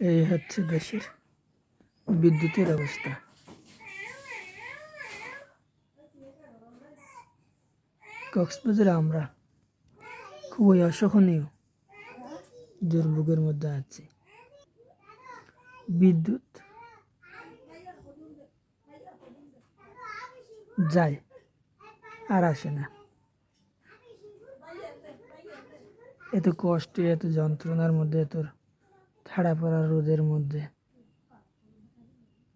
এই হচ্ছে দেশের বিদ্যুতের অবস্থা। কক্সবাজারে আমরা খুবই অসহনীয় দুর্ভোগের মধ্যে আছি। বিদ্যুৎ যায় আর আসে না। এত কষ্টে, এত যন্ত্রণার মধ্যে এত ঠাড়া পড়া রোদের মধ্যে।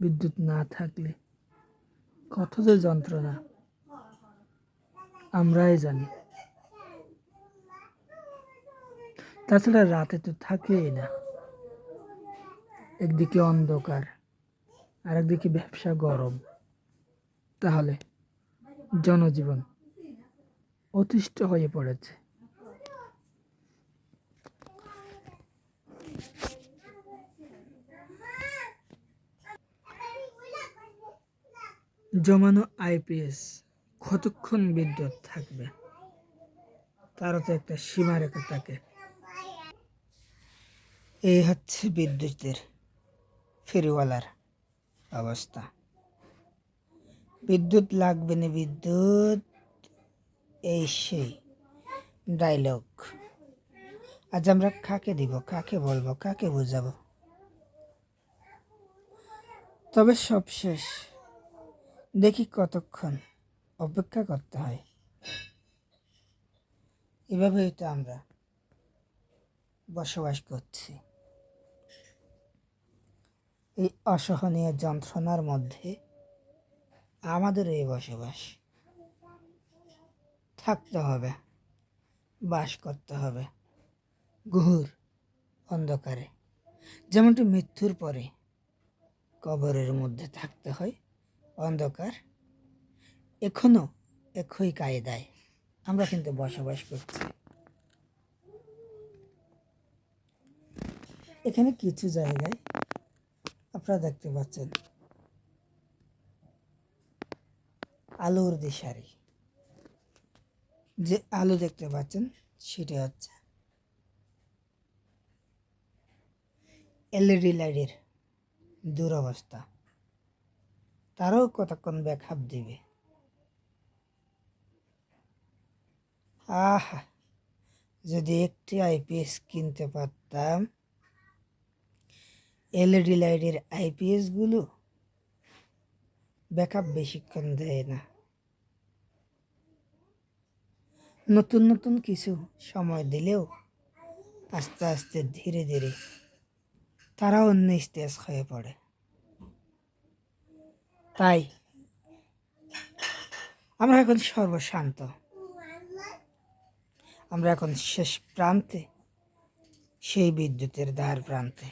বিদ্যুৎ না থাকলে কত যে যন্ত্রণা। আমরাই জানি। তাছাড়া রাতে তো থাকেই না। একদিকে অন্ধকার আর একদিকে ব্যবসা গরম। তাহলে জনজীবন অতিষ্ঠ হয়ে পড়েছে। জমানো আইপিএস কতক্ষণ বিদ্যুৎ থাকবে? তারও তো একটা সীমারেখা থাকে। এই হচ্ছে বিদ্যুতের ফেরিওয়ালার অবস্থা। বিদ্যুৎ লাগবে না বিদ্যুৎ, এই সেই ডায়লগ আজ আমরা কাকে দিব, কাকে বলব, কাকে বোঝাবো? তবে সব শেষ দেখি কতক্ষণ অপেক্ষা করতে হয়। এভাবেই তো আমরা বসবাস করছি। এই অসহনীয় যন্ত্রণার মধ্যে আমাদের এই বসবাস থাকতে হবে, বাস করতে হবে ঘুর অন্ধকারে। যেমনটি মৃত্যুর পরে কবরের মধ্যে থাকতে হয় অন্ধকার, এখনও একই কায়দায়। আমরা কিন্তু বসবাস করছি। এখানে কিছু জায়গায় আপনারা দেখতে পাচ্ছেন আলোর দিশারি। যে আলো দেখতে পাচ্ছেন সেটা হচ্ছে এলইডি লাইটের দুরবস্থা। তারাও কতক্ষণ ব্যাকআপ দিবে? আহা, যদি একটি আইপিএস কিনতে পারতাম, এলইডি লাইটের আইপিএসগুলো ব্যাকআপ বেশিক্ষণ দেয় না। নতুন নতুন কিছু সময় দিলেও আস্তে আস্তে ধীরে ধীরে তারা অন্য স্টেজ হয়ে পড়ে। তাই? আমরা এখন সর্বশান্ত। আমরা এখন শেষ প্রান্তে, সেই বিদ্যুতের দ্বার প্রান্তে।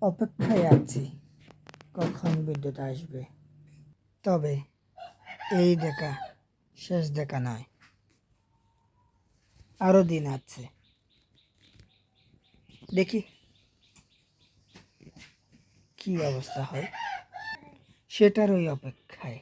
অপেক্ষায় আছি, কখন বিদ্যুৎ আসবে? তবে এই দেখা শেষ দেখা নয়। আরও দিন আছে। দেখি কি অবস্থা হয়। সেটার ওই অপেক্ষায়।